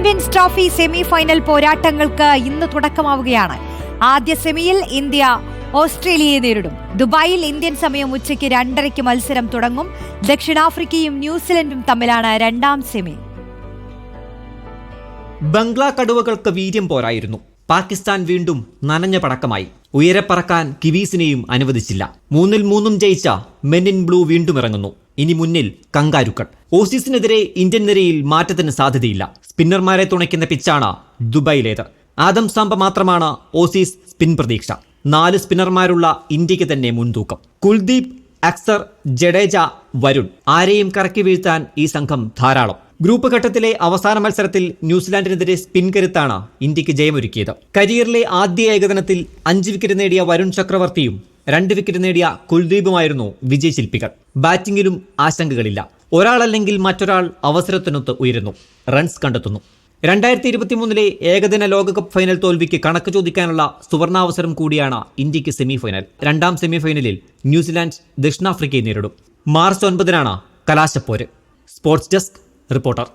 Champions trophy semi final പോരാട്ടങ്ങൾക്ക് ഇന്ന് തുടക്കമാവുകയാണ്. ആദ്യ സെമിയിൽ ഇന്ത്യ ഓസ്ട്രേലിയയെ നേരിടും. ദുബായിൽ ഇന്ത്യൻ സമയം ഉച്ചയ്ക്ക് രണ്ടരയ്ക്ക് മത്സരം തുടങ്ങും. ദക്ഷിണാഫ്രിക്കയും ന്യൂസിലൻഡും തമ്മിലാണ് രണ്ടാം സെമി. ബംഗ്ലാ കടുവകൾക്ക് വീര്യം പോരായിരുന്നു. പാകിസ്ഥാൻ വീണ്ടും നനഞ്ഞ പടക്കമായി. ഉയരെ പറക്കാൻ കിവീസിനെയും അനുവദിച്ചില്ല. മൂന്നിൽ മൂന്നും ജയിച്ച മെൻ ഇൻ ബ്ലൂ വീണ്ടും ഇറങ്ങുന്നു. ഇനി മുന്നിൽ കങ്കാരുക്കൾ. ഓസീസിനെതിരെ ഇന്ത്യൻ നിരയിൽ മാറ്റത്തിന് സാധ്യതയില്ല. സ്പിന്നർമാരെ തുണയ്ക്കുന്ന പിച്ചാണ് ദുബായിലേത് ആദം സാമ്പ മാത്രമാണ് ഓസീസ് സ്പിൻ പ്രതീക്ഷ. നാല് സ്പിന്നർമാരുള്ള ഇന്ത്യയ്ക്ക് തന്നെ മുൻതൂക്കം. കുൽദീപ് അക്സർ ജഡേജ വരുൺ ആരെയും കറക്കി വീഴ്ത്താൻ ഈ സംഘം ധാരാളം. ഗ്രൂപ്പ് ഘട്ടത്തിലെ അവസാന മത്സരത്തിൽ ന്യൂസിലാൻഡിനെതിരെ സ്പിൻ കരുത്താണ് ഇന്ത്യയ്ക്ക് ജയമൊരുക്കിയത്. കരിയറിലെ ആദ്യ ഏകദിനത്തിൽ അഞ്ച് വിക്കറ്റ് നേടിയ വരുൺ ചക്രവർത്തിയും രണ്ട് വിക്കറ്റ് നേടിയ കുൽദീപുമായിരുന്നു വിജയ് ശില്പികൾ. ബാറ്റിംഗിലും ആശങ്കകളില്ല. ഒരാളല്ലെങ്കിൽ മറ്റൊരാൾ അവസരത്തിനൊത്ത് ഉയരുന്നു. റൺസ് കണ്ടെത്തുന്നു. രണ്ടായിരത്തി ഇരുപത്തി മൂന്നിലെ ഏകദിന ലോകകപ്പ് ഫൈനൽ തോൽവിക്ക് കണക്ക് ചോദിക്കാനുള്ള സുവർണാവസരം കൂടിയാണ് ഇന്ത്യയ്ക്ക് സെമിഫൈനൽ. രണ്ടാം സെമിഫൈനലിൽ ന്യൂസിലാൻഡ് ദക്ഷിണാഫ്രിക്കയെ നേരിടും. മാർച്ച് ഒൻപതിനാണ് കലാശപ്പോര്. Sports desk reporter.